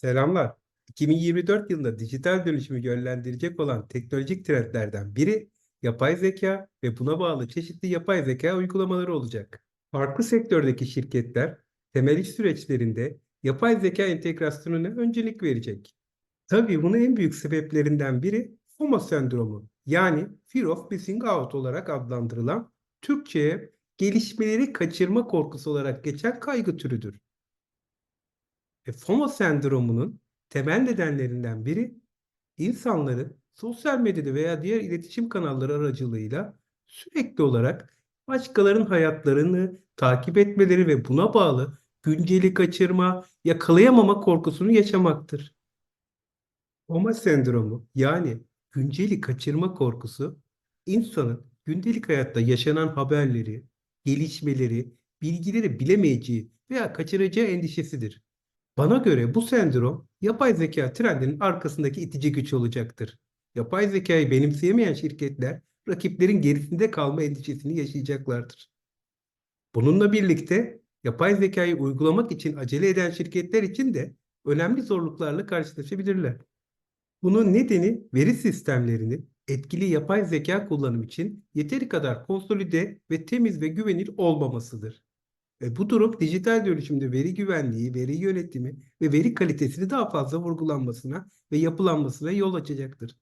Selamlar. 2024 yılında dijital dönüşümü yönlendirecek olan teknolojik trendlerden biri yapay zeka ve buna bağlı çeşitli yapay zeka uygulamaları olacak. Farklı sektördeki şirketler temel iş süreçlerinde yapay zeka entegrasyonuna öncelik verecek. Tabii bunun en büyük sebeplerinden biri FOMO sendromu yani Fear of Missing Out olarak adlandırılan Türkçe'ye gelişmeleri kaçırma korkusu olarak geçen kaygı türüdür. E, FOMO sendromunun temel nedenlerinden biri insanların sosyal medyada veya diğer iletişim kanalları aracılığıyla sürekli olarak başkalarının hayatlarını takip etmeleri ve buna bağlı günceli kaçırma, yakalayamama korkusunu yaşamaktır. FOMO sendromu yani günceli kaçırma korkusu insanın gündelik hayatta yaşanan haberleri, gelişmeleri, bilgileri bilemeyeceği veya kaçıracağı endişesidir. Bana göre bu sendrom yapay zeka trendinin arkasındaki itici güç olacaktır. Yapay zekayı benimseyemeyen şirketler rakiplerin gerisinde kalma endişesini yaşayacaklardır. Bununla birlikte yapay zekayı uygulamak için acele eden şirketler için de önemli zorluklarla karşılaşabilirler. Bunun nedeni veri sistemlerini etkili yapay zeka kullanım için yeteri kadar konsolide ve temiz ve güvenilir olmamasıdır. Ve bu durum dijital dönüşümde veri güvenliği, veri yönetimi ve veri kalitesini daha fazla vurgulanmasına ve yapılanmasına yol açacaktır.